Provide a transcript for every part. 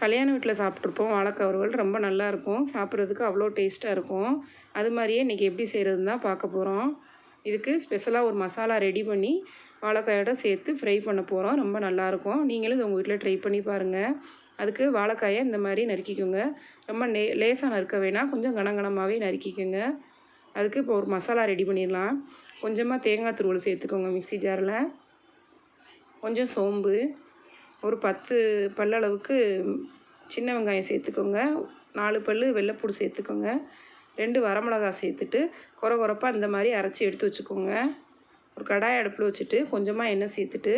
கல்யாண வீட்டில் சாப்பிட்ருப்போம். வாழைக்காய் வறுவல் ரொம்ப நல்லாயிருக்கும். சாப்பிட்றதுக்கு அவ்வளோ டேஸ்ட்டாக இருக்கும். அது மாதிரியே இன்றைக்கி எப்படி செய்கிறதுன்னு தான் பார்க்க போகிறோம் இதுக்கு ஸ்பெஷலாக ஒரு மசாலா ரெடி பண்ணி வாழைக்காயோட சேர்த்து ஃப்ரை பண்ண போகிறோம் ரொம்ப நல்லாயிருக்கும். நீங்களும் இது உங்கள் வீட்டில் ட்ரை பண்ணி பாருங்கள் அதுக்கு வாழைக்காயை இந்த மாதிரி நறுக்கிக்கோங்க. ரொம்ப நே லேசாக நறுக்க வேணாம். கொஞ்சம் கனகனமாகவே நறுக்கிக்கோங்க. அதுக்கு இப்போ ஒரு மசாலா ரெடி பண்ணிடலாம். கொஞ்சமாக தேங்காய் துருவல் சேர்த்துக்கோங்க மிக்ஸி ஜாரில். கொஞ்சம் சோம்பு. ஒரு பத்து பல்லளவுக்கு சின்ன வெங்காயம் சேர்த்துக்கோங்க. நாலு பல் வெள்ளைப்பூடு சேர்த்துக்கோங்க. ரெண்டு வரமிளகா சேர்த்துட்டு குறை குறைப்பாக இந்த மாதிரி அரைச்சி எடுத்து வச்சுக்கோங்க. ஒரு கடாய் அடுப்பில் வச்சுட்டு கொஞ்சமாக எண்ணெய் சேர்த்துட்டு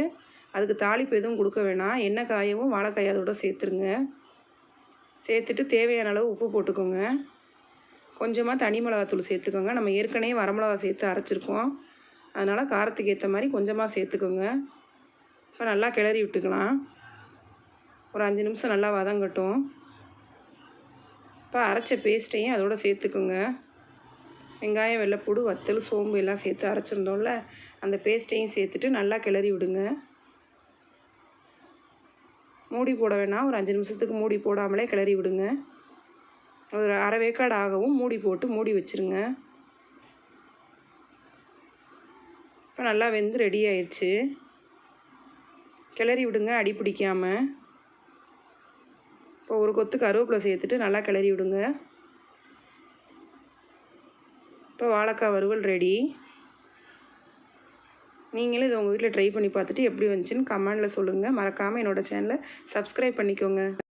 அதுக்கு தாளிப்பு எதுவும் கொடுக்க வேணாம். எண்ணெய் காயவும் வாழைக்காய் அதோட சேர்த்துருங்க. சேர்த்துட்டு தேவையான அளவு உப்பு போட்டுக்கோங்க. கொஞ்சமாக தனி மிளகாத்தூள் சேர்த்துக்கோங்க. நம்ம ஏற்கனவே வரமிளகா சேர்த்து அரைச்சிருக்கோம். அதனால் காரத்துக்கு ஏற்ற மாதிரி கொஞ்சமாக சேர்த்துக்கோங்க. இப்போ நல்லா கிளறி விட்டுக்கலாம். ஒரு அஞ்சு நிமிஷம் நல்லா வதங்கட்டும். இப்போ அரைச்ச பேஸ்ட்டையும் அதோட சேர்த்துக்குங்க. வெங்காயம் வெள்ளைப்பூடு வத்தல் சோம்பு எல்லாம் சேர்த்து அரைச்சிருந்தோம்ல அந்த பேஸ்ட்டையும் சேர்த்துட்டு நல்லா கிளறி விடுங்க. மூடி போட வேணாம். ஒரு அஞ்சு நிமிஷத்துக்கு மூடி போடாமலே கிளறி விடுங்க. ஒரு அரை வேக்காடு ஆகவும் மூடி போட்டு மூடி வச்சுருங்க. இப்போ நல்லா வெந்து ரெடி ஆயிடுச்சு கிளறி விடுங்க அடி பிடிக்காமல் இப்போ ஒரு கொத்து கருவேப்பிலை சேர்த்துட்டு நல்லா கிளறி விடுங்க. இப்போ வாழைக்காய் வறுவல் ரெடி நீங்களும் இதை உங்கள் வீட்டில் ட்ரை பண்ணி பார்த்துட்டு எப்படி வந்துச்சுன்னு கமெண்டில் சொல்லுங்கள் மறக்காமல் என்னோடய சேனலை சப்ஸ்கிரைப் பண்ணிக்கோங்க.